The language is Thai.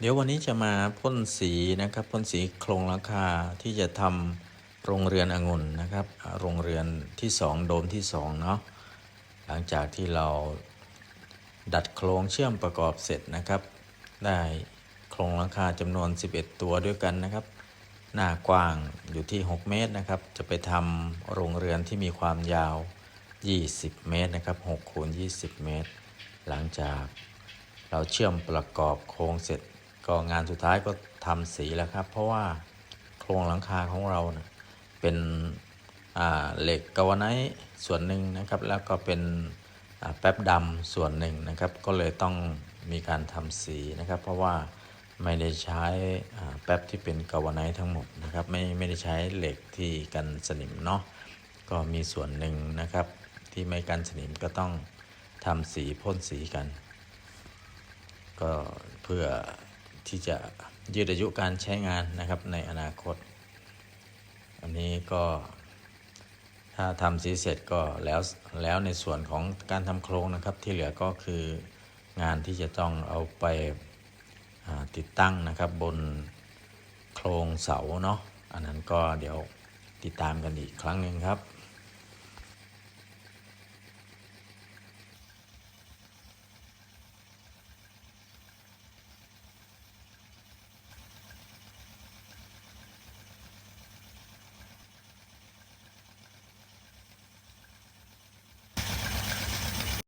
เดี๋ยววันนี้จะมาพ่นสีนะครับพ่นสีโครงหลังคาที่จะทำโรงเรือนองุ่นนะครับ โรงเรือนที่สองโดมที่สองเนาะหลังจากที่เราดัดโครงเชื่อมประกอบเสร็จนะครับ ได้โครงหลังคาจำนวน 11 ตัวด้วยกันนะครับ หน้ากว้างอยู่ที่ 6 เมตรนะครับ จะไปทำโรงเรือนที่มีความยาว 20 เมตรนะครับ6คูณ20 เมตร หลังจากเราเชื่อมประกอบโครงเสร็จ ก็งานสุดท้ายก็ทำสีแล้วครับ เพราะว่าโครงหลังคาของเราเนะเป็นเหล็กกาวาไนท์ส่วนหนึ่งนะครับ แล้วก็เป็นแป๊บดำส่วนหนึ่งนะครับ ก็เลยต้องมีการทำสีนะครับ เพราะว่าไม่ได้ใช้แป๊บที่เป็นกาวาไนท์ทั้งหมดนะครับ ไม่ไม่ได้ใช้เหล็กที่กันสนิมเนาะก็มีส่วนหนึ่งนะครับ ที่ไม่กันสนิมก็ต้องทำสีพ่นสีกัน ก็เพื่อ ที่จะยืดอายุการใช้งานนะครับในอนาคต อันนี้ก็ถ้าทำสีเสร็จก็แล้วแล้วในส่วนของการทำโครงนะครับ ที่เหลือก็คืองานที่จะต้องเอาไปาติดตั้งนะครับบนโครงเสาเนาะอันนั้นก็เดี๋ยวติดตามกันอีกครั้งหนึ่งครับ